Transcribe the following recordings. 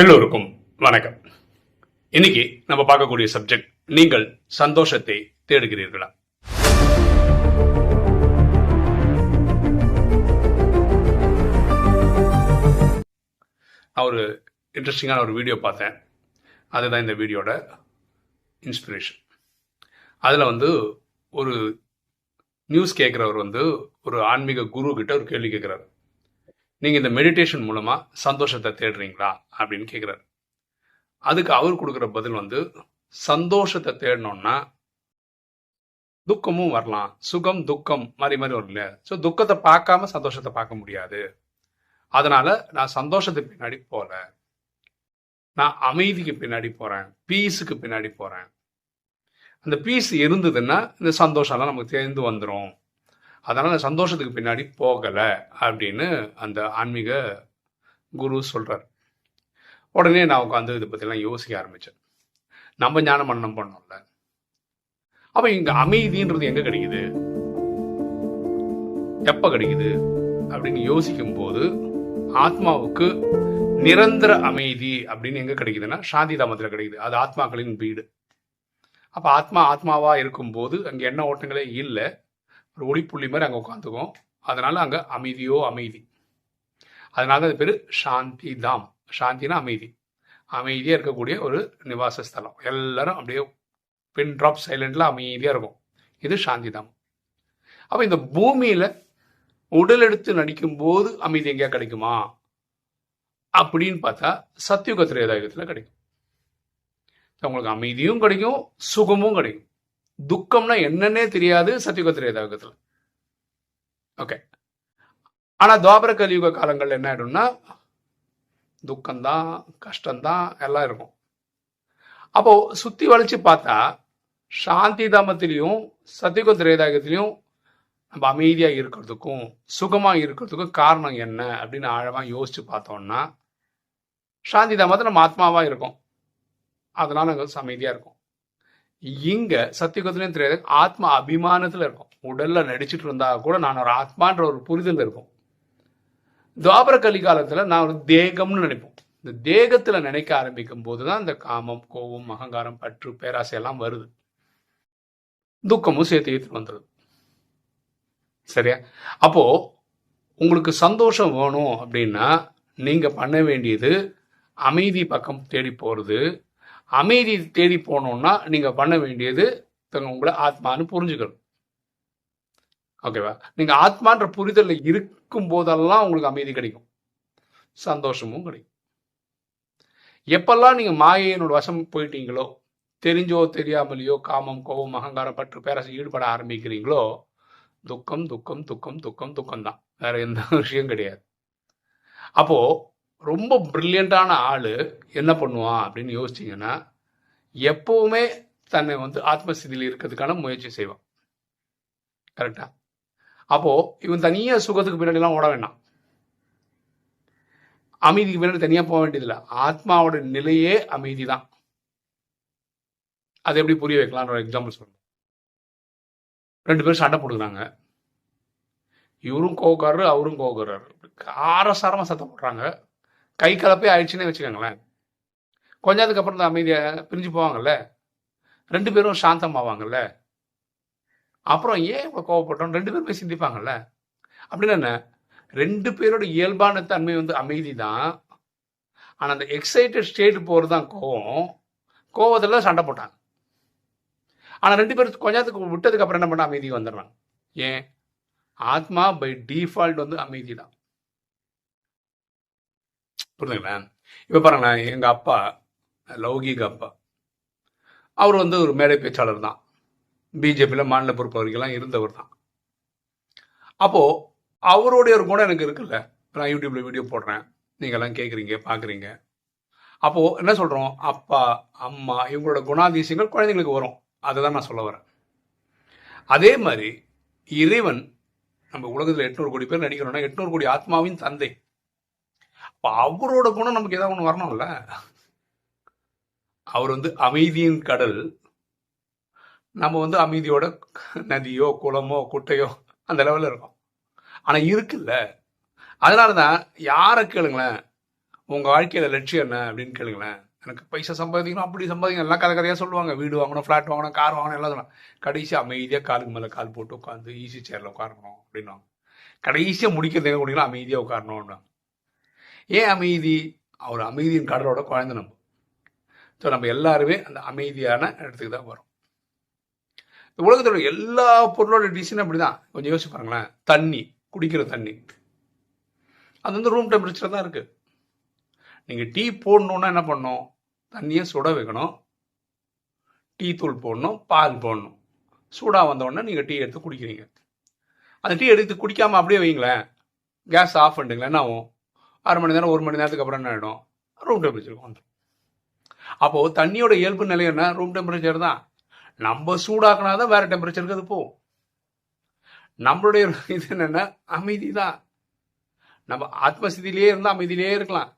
எல்லோருக்கும் வணக்கம். இன்னைக்கு நம்ம பார்க்கக்கூடிய சப்ஜெக்ட் நீங்கள் சந்தோஷத்தை தேடுகிறீர்களா? நான் ஒரு இன்ட்ரெஸ்டிங்கான ஒரு வீடியோ பார்த்தேன். அதுதான் இந்த வீடியோட இன்ஸ்பிரேஷன் அதில் வந்து ஒரு நியூஸ் கேட்குறவர் வந்து ஒரு ஆன்மீக குரு கிட்ட ஒரு கேள்வி கேட்குறாரு. நீங்கள் இந்த மெடிடேஷன் மூலமாக சந்தோஷத்தை தேடுறீங்களா? அப்படின்னு கேட்குறாரு அதுக்கு அவர் கொடுக்குற பதில் வந்து சந்தோஷத்தை தேடணும்னா துக்கமும் வரலாம். சுகம் துக்கம் மாதிரி மாதிரி வரும் இல்லையா? ஸோ துக்கத்தை பார்க்காம சந்தோஷத்தை பார்க்க முடியாது. அதனால நான் சந்தோஷத்துக்கு பின்னாடி போல நான் அமைதிக்கு பின்னாடி போறேன். பீஸுக்கு பின்னாடி போறேன். அந்த பீஸ் இருந்ததுன்னா இந்த சந்தோஷம்லாம் நமக்கு தேர்ந்து வந்துடும் அதனால் நான் சந்தோஷத்துக்கு பின்னாடி போகலை அப்படின்னு அந்த ஆன்மீக குரு சொல்கிறார் உடனே நான் உட்காந்து இதை பற்றிலாம் யோசிக்க ஆரம்பித்தேன் நம்ம ஞான மன்னம் பண்ணோம்ல. அப்போ இங்கே அமைதின்றது எங்கே கிடைக்குது? எப்போ கிடைக்குது? அப்படின்னு யோசிக்கும் போது ஆத்மாவுக்கு நிரந்தர அமைதி அப்படின்னு எங்கே கிடைக்குதுன்னா சாந்தி தாமத்தில் கிடைக்குது. அது ஆத்மாக்களின் வீடு. அப்போ ஆத்மா ஆத்மாவாக இருக்கும்போது அங்கே என்ன ஓட்டங்களே இல்லை. ஒரு ஒளிப்புள்ளி மாதிரி அங்கே உட்காந்துக்கும். அதனால் அங்கே அமைதியோ அமைதி. அதனால அது பேர் சாந்தி தாம் சாந்தினா அமைதி. அமைதியாக இருக்கக்கூடிய ஒரு நிவாச ஸ்தலம். எல்லாரும் அப்படியே பின் ட்ராப் சைலண்டில் அமைதியாக இருக்கும். இது சாந்தி தாம் அப்போ இந்த பூமியில் உடல் எடுத்து நடிக்கும் போது அமைதி எங்கேயா கிடைக்குமா? அப்படின்னு பார்த்தா சத்தியுக திரேதாயுகத்தில் கிடைக்கும். உங்களுக்கு அமைதியும் கிடைக்கும் சுகமும் கிடைக்கும். துக்கம்னா என்னன்னே தெரியாது சத்தியுக திரேதாயுகத்தில் ஓகே ஆனா துவாபர கலியுக காலங்கள் என்ன ஆயிடும்னா துக்கம்தான் கஷ்டம்தான் எல்லாம் இருக்கும். அப்போ சுத்தி வளைச்சு பார்த்தா சாந்தி தாமத்திலையும் சத்தியுக திரேதாயுகத்திலையும் நம்ம அமைதியாக இருக்கிறதுக்கும் சுகமாக இருக்கிறதுக்கும் காரணம் என்ன அப்படின்னு ஆழமாக யோசிச்சு பார்த்தோம்னா சாந்தி தாமத்தில் நம்ம ஆத்மாவாக இருக்கும். அதனால நாங்கள் அமைதியாக இருக்கும். இங்க சத்தியுகத்திலையும் தெரியாது. ஆத்மா அபிமானத்துல இருக்கும். உடல்ல நடிச்சிட்டு இருந்தா கூட நான் ஒரு ஆத்மான்ற ஒரு புரிதல் இருக்கும். துவாபர கலிகாலத்துல நான் ஒரு தேகம்னு நினைப்போம். இந்த தேகத்துல நினைக்க ஆரம்பிக்கும் போதுதான் இந்த காமம் கோபம் அகங்காரம் பற்று பேராசை எல்லாம் வருது. துக்கமும் சேர்த்து ஏற்று வந்துடுது சரியா? அப்போ உங்களுக்கு சந்தோஷம் வேணும் அப்படின்னா நீங்க பண்ண வேண்டியது அமைதி பக்கம் தேடி போறது அமைதி தேடி போனோம்னா நீங்க பண்ண வேண்டியது உங்களை ஆத்மான்னு புரிஞ்சுக்கணும். ஓகேவா நீங்க ஆத்மான்ற புரிதலில் இருக்கும் போதெல்லாம் உங்களுக்கு அமைதி கிடைக்கும். சந்தோஷமும் கிடைக்கும். எப்பெல்லாம் நீங்க மாயையினோட வசம் போயிட்டீங்களோ தெரிஞ்சோ தெரியாமலையோ காமம் கோபம் அகங்காரம் பற்று பேரசு ஈடுபட ஆரம்பிக்கிறீங்களோ துக்கம் துக்கம் துக்கம் துக்கம் துக்கம் தான் வேற எந்த விஷயம் கிடையாது. அப்போது ரொம்ப பிரில்லியண்டான ஆள் என்ன பண்ணுவான் அப்படின்னு யோசிச்சிங்கன்னா எப்போவுமே தன்னை வந்து ஆத்மஸ்திதியில் இருக்கிறதுக்கான முயற்சி செய்வான். கரெக்டா அப்போது இவன் தனியாக சுகத்துக்கு பின்னாடிலாம் ஓட வேண்டாம். அமைதிக்கு பின்னாடி தனியாக போக வேண்டியதில்லை. ஆத்மாவோட நிலையே அமைதி தான் அதை எப்படி புரிய வைக்கலான்ற ஒரு எக்ஸாம்பிள் சொல்றேன். ரெண்டு பேரும் சண்டை போட்டுக்கிறாங்க. இவரும் கோவக்காரரு அவரும் கோவக்காரரு. காரசாரமாக சத்தம் போடுறாங்க. கை கலப்பே ஆயிடுச்சுன்னே வச்சுக்கோங்களேன். கொஞ்ச நேரத்துக்கு அப்புறம் தான் அமைதியாக பிரிஞ்சு போவாங்கல்ல. ரெண்டு பேரும் சாந்தம் ஆவாங்கல்ல அப்புறம் ஏன் இவ்வளோ கோவப்பட்டோம் ரெண்டு பேருமே சிந்திப்பாங்கல்ல. அப்படின்னு என்ன? ரெண்டு பேரோட இயல்பான தன்மை வந்து அமைதி தான் ஆனால் அந்த எக்ஸைட்டட் ஸ்டேட் போகிறது தான் கோவம். கோவத்தில் சண்டை போட்டாங்க. ஆனால் ரெண்டு பேரும் கொஞ்ச நேரத்துக்கு விட்டதுக்கு அப்புறம் என்ன பண்ண அமைதிக்கு வந்துடுறாங்க. ஏன்? ஆத்மா பை டிஃபால்ட் வந்து அமைதி தான் புரிஞ்சுங்களேன் இப்போ பாருங்களேன் எங்கள் அப்பா லௌகீக அப்பா. அவர் வந்து ஒரு மேடை பேச்சாளர் தான். பிஜேபியில் மாநில பொறுப்பு இருந்தவர் தான். அப்போது அவருடைய ஒரு குணம் எனக்கு இருக்குல்ல. நான் யூடியூப்பில் வீடியோ போடுறேன். நீங்கள்லாம் கேட்குறீங்க பார்க்குறீங்க அப்போது என்ன சொல்கிறோம் அப்பா அம்மா இவங்களோட குணாதிசயங்கள் குழந்தைங்களுக்கு வரும். அதை தான் நான் சொல்ல வரேன். அதே மாதிரி இறைவன் நம்ம உலகத்தில் எட்நூறு கோடி பேர் நடிக்கிறோம்னா எட்நூறு கோடி ஆத்மாவின் தந்தை. அப்போ அவரோட குணம் நமக்கு ஏதாவது ஒன்று வரணும்ல? அவர் வந்து அமைதியின் கடல். நம்ம வந்து அமைதியோட நதியோ குளமோ குட்டையோ அந்த லெவலில் இருக்கும். ஆனால் இருக்குல்ல. அதனால தான் யாரை கேளுங்களேன்? உங்கள் வாழ்க்கையில் லட்சியம் என்ன அப்படின்னு கேளுங்களேன். எனக்கு பைசா சம்பாதிக்கணும் அப்படி சம்பாதிக்கணும். எல்லாம் கதை கதையாக சொல்லுவாங்க. வீடு வாங்கணும் ஃப்ளாட் வாங்கணும் கார் வாங்கணும் எல்லாம் சொல்லலாம் கடைசி அமைதியாக காலுக்கு மேலே கால் போட்டு உட்காந்து ஈஸி சேரில் உட்காரணும் அப்படின்னுவாங்க. கடைசியாக முடிக்கிறது எங்கே முடிக்கலாம் அமைதியாக உட்காரணும்னா ஏன் அமைதி? அவர் அமைதியின் கடலோட குழந்தை நம்ம. ஸோ நம்ம எல்லாருமே அந்த அமைதியான இடத்துக்கு தான் வரும். இந்த உலகத்தோட எல்லா பொருளோட டிசைன் அப்படி தான் கொஞ்சம் யோசிச்சு பாருங்களேன். தண்ணி குடிக்கிற தண்ணி. அது வந்து ரூம் டெம்பரேச்சர் தான் இருக்குது நீங்கள் டீ போடணுன்னா என்ன பண்ணணும்? தண்ணியை சுட வைக்கணும். டீ தூள் போடணும் பால் போடணும். சூடாக வந்தோடனே நீங்கள் டீ எடுத்து குடிக்கிறீங்க. அந்த டீ எடுத்து குடிக்காமல் அப்படியே வைங்களேன். கேஸ் ஆஃப் பண்ணுங்களேன் என்ன ஆகும்? அரை மணி நேரம் ஒரு மணி நேரத்துக்கு அப்புறம் என்ன ஆகிடும் ரூம் டெம்பரேச்சருக்கு வந்துடும் அப்போது தண்ணியோட இயல்பு நிலை என்ன? ரூம் டெம்பரேச்சர் தான். நம்ம சூடாக்கினா தான் வேறு டெம்பரேச்சருக்கு அது போகும். நம்மளுடைய இது என்னென்னா அமைதி தான். நம்ம ஆத்மஸ்தியிலேயே இருந்தால் அமைதியிலேயே இருக்கலாம்.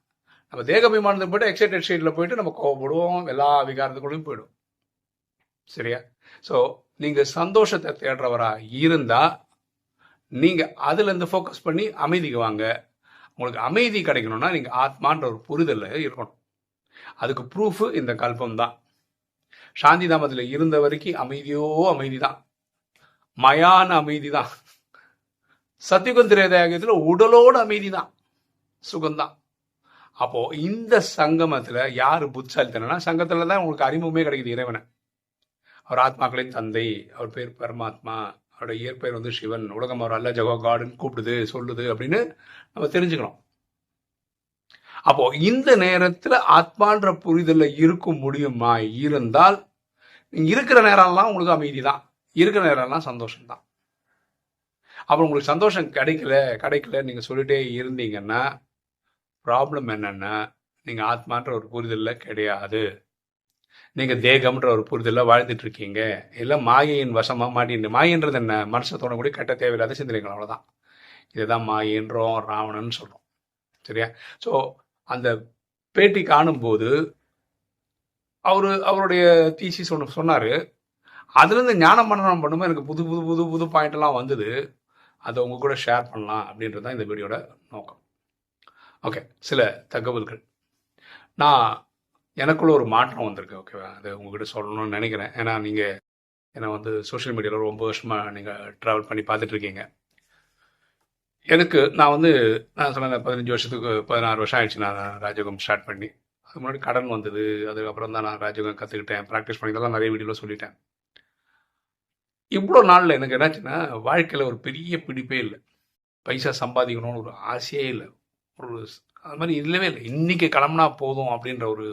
நம்ம தேகபிமானத்தை போய்ட்டு எக்ஸைட்டட் ஸ்டேட்டில் போயிட்டு நம்ம கோவப்படுவோம். எல்லா விகாரத்துக்குள்ளேயும் போயிடும். சரியா? ஸோ நீங்கள் சந்தோஷத்தை தேடுறவராக இருந்தால் நீங்கள் அதுலேருந்து ஃபோக்கஸ் பண்ணி அமைதிக்கு வாங்க. உங்களுக்கு அமைதி கிடைக்கணும்னா நீங்கள் ஆத்மான்ற ஒரு புரிதலில் இருக்கணும். அதுக்கு ப்ரூஃபு இந்த கல்பம் தான் சாந்தி தாமத்தில் இருந்த வரைக்கும் அமைதியோ அமைதி தான் மயான அமைதி தான் சத்தியுகம் திரேதாயகத்தில் உடலோட அமைதி தான் சுகம்தான். அப்போ இந்த சங்கமத்தில் யார் புத்தாலித்தனா சங்கத்தில் தான் உங்களுக்கு அறிமுகமே கிடைக்குது இறைவனை. அவர் ஆத்மாக்களின் தந்தை அவர் பேர் பரமாத்மா அவருடைய இயற்பெயர் வந்து சிவன். உலகம் அவர் அல்ல ஜகோ காடுன்னு கூப்பிடுது சொல்லுது அப்படின்னு நம்ம தெரிஞ்சுக்கணும். அப்போ இந்த நேரத்தில் ஆத்மான்ற புரிதலில் இருக்க முடியுமா இருந்தால் இருக்கிற நேரம்லாம் உங்களுக்கு அமைதி தான் இருக்கிற நேரம்லாம் சந்தோஷம்தான். அப்புறம் உங்களுக்கு சந்தோஷம் கிடைக்கல கிடைக்கல நீங்கள் சொல்லிட்டே இருந்தீங்கன்னா ப்ராப்ளம் என்னென்னா நீங்கள் ஆத்மான்ற ஒரு புரிதலில் கிடையாது. நீங்கள் தேகம்ன்ற ஒரு புரிதலில் வாழ்ந்துட்டு இருக்கீங்க இல்லை மாயையின் வசமாக மாட்டின் மாயின்றது என்ன? மனசை தோணக்கூடிய கெட்ட தேவையில்லாத சிந்தனைகள் அவ்வளோதான் இதுதான் மாயின்றோம் ராவணன் சொல்கிறோம் சரியா? ஸோ அந்த பேட்டி காணும்போது அவர் அவருடைய தீசி சொன்ன சொன்னார். அதுலேருந்து ஞான மன்னனம் பண்ணும்போது எனக்கு புது புது புது புது பாயிண்ட்லாம் வந்தது. அதை உங்கள் கூட ஷேர் பண்ணலாம் அப்படின்றது தான் இந்த வீடியோட நோக்கம். ஓகே சில தகவல்கள். நான் எனக்குள்ள ஒரு மாற்றம் வந்திருக்கு ஓகேவா அதை உங்ககிட்ட சொல்லணும்னு நினைக்கிறேன். ஏன்னா நீங்கள் என்னை வந்து சோஷியல் மீடியாவில் ரொம்ப வருஷமாக நீங்கள் ட்ராவல் பண்ணி பார்த்துட்டு இருக்கீங்க. எனக்கு நான் வந்து நான் சொன்ன பதினஞ்சு வருஷத்துக்கு பதினாறு வருஷம் ஆயிடுச்சு நான் ராஜயோகம் ஸ்டார்ட் பண்ணி. அது முன்னாடி கடன் வந்தது அதுக்கப்புறம் தான் நான் ராஜயோகம் கற்றுக்கிட்டேன் ப்ராக்டிஸ் பண்ணிக்கலாம் நிறைய வீடியோவில் சொல்லிட்டேன். இவ்வளோ நாளில் எனக்கு என்னாச்சுன்னா வாழ்க்கையில் ஒரு பெரிய பிடிப்பே இல்லை. பைசா சம்பாதிக்கணும்னு ஒரு ஆசையே இல்லை. ஒரு அது மாதிரி இல்லவே இல்லை. இன்றைக்கி கிளம்புனா போதும் அப்படின்ற ஒரு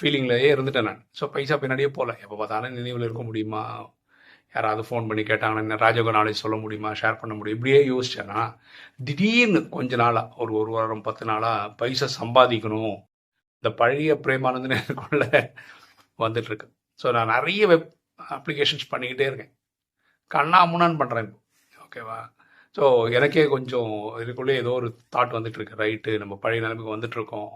ஃபீலிங்லேயே இருந்துட்டேன் நான். ஸோ பைசா பின்னாடியே போகல. எப்போ பார்த்தாலும் நினைவில் இருக்க முடியுமா? யாராவது ஃபோன் பண்ணி கேட்டாங்கன்னா என்ன ராஜயோக நாலேஜ் சொல்ல முடியுமா? ஷேர் பண்ண முடியும்? இப்படியே யோசிச்சேன்னா திடீர்னு கொஞ்ச நாளாக ஒரு ஒரு வாரம் பத்து நாளாக பைசா சம்பாதிக்கணும். இந்த பழைய பிரேமானந்தன் எனக்குள்ள வந்துட்டுருக்கு. ஸோ நான் நிறைய வெப் அப்ளிகேஷன்ஸ் பண்ணிக்கிட்டே இருக்கேன். கண்ணா முன்னான்னு பண்ணுறேன் ஓகேவா ஸோ எனக்கே கொஞ்சம் இதுக்குள்ளே ஏதோ ஒரு தாட் வந்துட்டுருக்கு. ரைட்டு நம்ம பழைய நிலைமைக்கு வந்துட்டுருக்கோம்.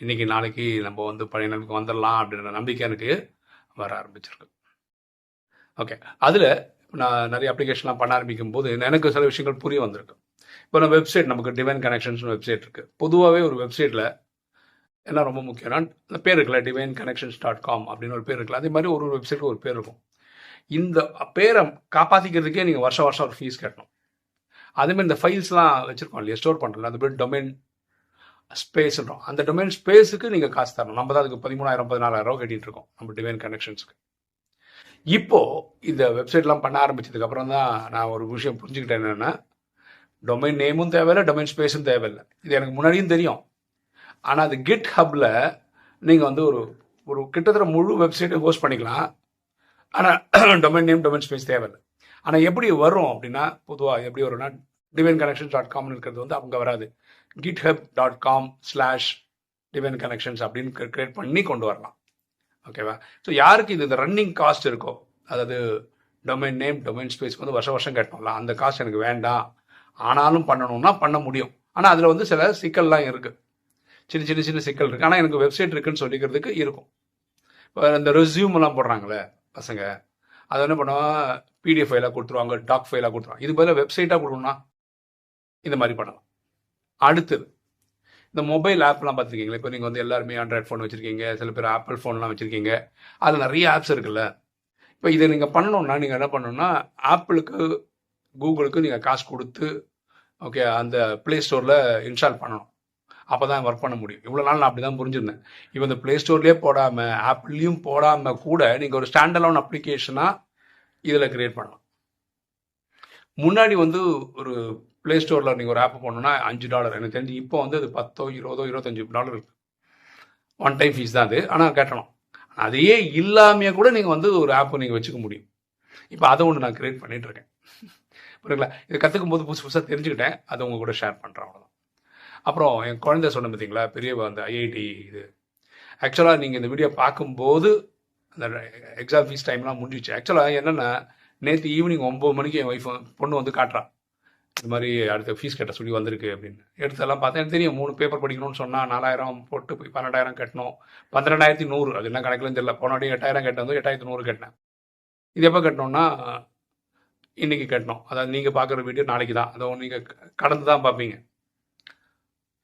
இன்னைக்கு நாளைக்கு நம்ம வந்து பழைய நிலைமைக்கு வந்துடலாம் அப்படின்ற நம்பிக்கை எனக்கு வர ஆரம்பிச்சிருக்கு. ஓகே அதில் நான் நிறைய அப்ளிகேஷன்லாம் பண்ண ஆரம்பிக்கும் போது எனக்கு சில விஷயங்கள் புரிய வந்திருக்கு. இப்போ நம்ம வெப்சைட் நமக்கு டிவைன் கனெக்ஷன்ஸ்னு வெப்சைட் இருக்குது பொதுவாகவே ஒரு வெப்சைட்டில் என்ன ரொம்ப முக்கியம்னா அந்த பேர் இருக்குல்ல டிவைன் கனெக்ஷன்ஸ் டாட் காம் அப்படின்னு ஒரு பேர் இருக்குல்ல அதே மாதிரி ஒரு ஒரு வெப்சைட்டுக்கு ஒரு பேர் இருக்கும். இந்த பேரை காப்பாற்றிக்கிறதுக்கே நீங்கள் வருஷம் வருஷம் ஒரு ஃபீஸ் கட்டணும். அதேமாதிரி இந்த ஃபைல்ஸ்லாம் வச்சுருக்கோம் இல்லையா ஸ்டோர் பண்ணுறோம் அந்த பேர் டொமைன் ஸ்பேஸ்ன்றோம் அந்த டொமைன் ஸ்பேஸுக்கு நீங்கள் காசு தரணும். நம்ம தான் அதுக்கு பதிமூணாயிரம் பதினாலாயிரம் ரூபா கட்டிட்டு இருக்கோம் நம்ம டிவைன் கனெக்ஷன்ஸுக்கு இப்போ இந்த வெப்சைட்லாம் பண்ண ஆரம்பிச்சதுக்கு அப்புறம் தான் நான் ஒரு விஷயம் புரிஞ்சுக்கிட்டேன் என்னென்னா டொமைன் நேமும் தேவையில்லை டொமைன் ஸ்பேஸும் தேவையில்லை. இது எனக்கு முன்னாடியும் தெரியும். ஆனால் அது கிட் ஹப்பில் நீங்கள் வந்து ஒரு ஒரு கிட்டத்தட்ட முழு வெப்சைட்டை ஹோஸ்ட் பண்ணிக்கலாம். ஆனால் டொமைன் நேம் டொமைன் ஸ்பேஸ் தேவையில்லை. ஆனால் எப்படி வரும் அப்படின்னா பொதுவாக எப்படி வரும்னா டிவைன் கனெக்ஷன் டாட் காம்னு இருக்கிறது வந்து அவங்க வராது. GitHub dot com slash divine connections அப்படின்னு கிரியேட் பண்ணி கொண்டு வரலாம். ஓகேவா ஸோ யாருக்கு இது இந்த ரன்னிங் காஸ்ட் இருக்கோ அதாவது டொமைன் நேம் டொமைன் ஸ்பேஸ்க்கு வந்து வருஷம் வருஷம் கட்டணும்ல அந்த காஸ்ட் எனக்கு வேண்டாம். ஆனாலும் பண்ணணும்னா பண்ண முடியும். ஆனால் அதில் வந்து சில சிக்கல்லாம் இருக்குது சின்ன சின்ன சின்ன சிக்கல் இருக்குது ஆனால் எனக்கு வெப்சைட் இருக்குன்னு சொல்லிக்கிறதுக்கு இருக்கும். இப்போ இந்த ரெசியூமெல்லாம் போடுறாங்களே பசங்க. அதை என்ன பண்ணுவாங்க பிடிஎஃப் ஃபைலாக கொடுத்துருவாங்க டாக் ஃபைலாக கொடுத்துருவாங்க. இது பதிலாக வெப்சைட்டாக கொடுக்கணும்னா இந்த மாதிரி பண்ணலாம். அடுத்தது இந்த மொபைல் ஆப்லாம் பார்த்துருக்கீங்களா? இப்போ நீங்கள் வந்து எல்லாருமே ஆண்ட்ராய்ட் ஃபோன் வச்சுருக்கீங்க சில பேர் ஆப்பிள் ஃபோன்லாம் வச்சுருக்கீங்க. அதில் நிறைய ஆப்ஸ் இருக்குல்ல. இப்போ இதை நீங்கள் பண்ணணும்னா நீங்கள் என்ன பண்ணணும்னா ஆப்பிளுக்கு கூகுளுக்கு நீங்கள் காசு கொடுத்து ஓகே அந்த ப்ளே ஸ்டோரில் இன்ஸ்டால் பண்ணணும். அப்போ தான் ஒர்க் பண்ண முடியும். இவ்வளோ நாள் நான் அப்படி தான் புரிஞ்சிருந்தேன். இப்போ இந்த ப்ளே ஸ்டோர்லேயே போடாமல் ஆப்பிள்லேயும் போடாமல் கூட நீங்கள் ஒரு ஸ்டாண்டலோன் அப்ளிகேஷனாக இதில் க்ரியேட் பண்ணலாம். முன்னாடி வந்து ஒரு ப்ளே ஸ்டோரில் நீங்கள் ஒரு ஆப் போடணுன்னா அஞ்சு டாலர் எனக்கு தெரிஞ்சு இப்போ வந்து அது பத்தோ இருபதோ இருபத்தஞ்சு டாலர் இருக்குது ஒன் டைம் ஃபீஸ் தான் அது. ஆனால் கட்டணும். அதையே இல்லாமையே கூட நீங்கள் வந்து ஒரு ஆப்பை நீங்கள் வச்சுக்க முடியும். இப்போ அதை ஒன்று நான் கிரியேட் பண்ணிகிட்ருக்கேன் புரியுங்களா இதை கற்றுக்கும் போது புதுசு புதுசாக தெரிஞ்சுக்கிட்டேன். அதை உங்கள் கூட ஷேர் பண்ணுறேன் அவ்வளோதான் அப்புறம் என் குழந்தை சொன்ன பார்த்தீங்களா பெரிய அந்த ஐஐடி இது. ஆக்சுவலாக நீங்கள் இந்த வீடியோ பார்க்கும்போது அந்த எக்ஸாம் ஃபீஸ் டைம்லாம் முடிஞ்சிச்சு. ஆக்சுவலாக என்னென்னா நேற்று ஈவினிங் ஒம்பது மணிக்கு என் ஒய்ஃப் பொண்ணு வந்து காட்டுறான் இது மாதிரி அடுத்த ஃபீஸ் கட்ட சொல்லி வந்திருக்கு அப்படின்னு. எடுத்தெல்லாம் பார்த்தா எனக்கு தெரியும் மூணு பேப்பர் படிக்கணும்னு சொன்னால் நாலாயிரம் போட்டு போய் பன்னெண்டாயிரம் கட்டணும். பன்னிரெண்டாயிரத்தி நூறு அது என்ன கணக்குலன்னு தெரியல. போனாடி எட்டாயிரம் கட்ட வந்து எட்டாயிரத்தி நூறு கட்டினேன். இது எப்போ கட்டணும்னா இன்றைக்கி கட்டணும் அதாவது நீங்கள் பார்க்குற வீடியோ நாளைக்கு தான். அதை நீங்கள் கடந்து தான் பார்ப்பீங்க.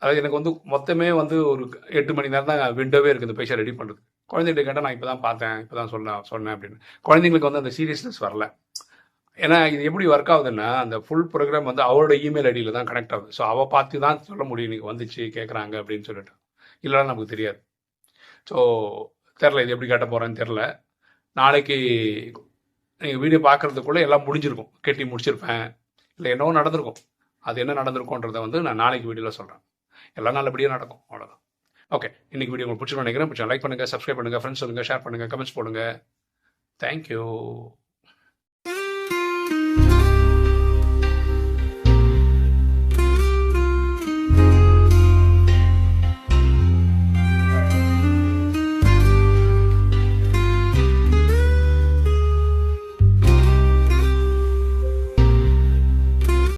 அதாவது எனக்கு வந்து மொத்தமே வந்து ஒரு எட்டு மணி நேரம் தான் விண்டோவே இருக்குது இந்த பைசா ரெடி பண்ணுறது குழந்தைகிட்ட கேட்டால் நான் இப்போ தான் பார்த்தேன் இப்போ தான் சொன்னேன் சொன்னேன் அப்படின்னு. குழந்தைங்களுக்கு வந்து அந்த சீரியஸ்னஸ் வரல. ஏன்னா இது எப்படி ஒர்க் ஆகுதுன்னா அந்த ஃபுல் ப்ரோக்ராம் வந்து அவரோட இமெயில் ஐடியில் தான் கனெக்ட் ஆகுது. ஸோ அவள் பார்த்து தான் சொல்ல முடியும் இன்னைக்கு வந்துச்சு கேட்குறாங்க அப்படின்னு சொல்லிட்டு. இல்லைன்னா நமக்கு தெரியாது. ஸோ தெரில இது எப்படி கேட்ட போகிறேன்னு தெரில நாளைக்கு நீங்கள் வீடியோ பார்க்குறதுக்குள்ளே எல்லாம் முடிஞ்சிருக்கும். கெட்டி முடிச்சிருப்பேன். இல்லை என்னவோ நடந்திருக்கும். அது என்ன நடந்திருக்கும்ன்றதை வந்து நான் நாளைக்கு வீடியோவில் சொல்கிறேன் எல்லாம் நல்லபடியாக நடக்கும். அவ்வளோதான் ஓகே இன்றைக்கி வீடியோ உங்களுக்கு பிடிச்சிருன்னு நினைக்கிறேன். பிடிச்சா லைக் பண்ணுங்கள் சப்ஸ்கிரைப் பண்ணுங்கள் ஃப்ரெண்ட்ஸ் சொல்லுங்கள் ஷேர் பண்ணுங்கள் கமெண்ட்ஸ் போடுங்க. தேங்க்யூ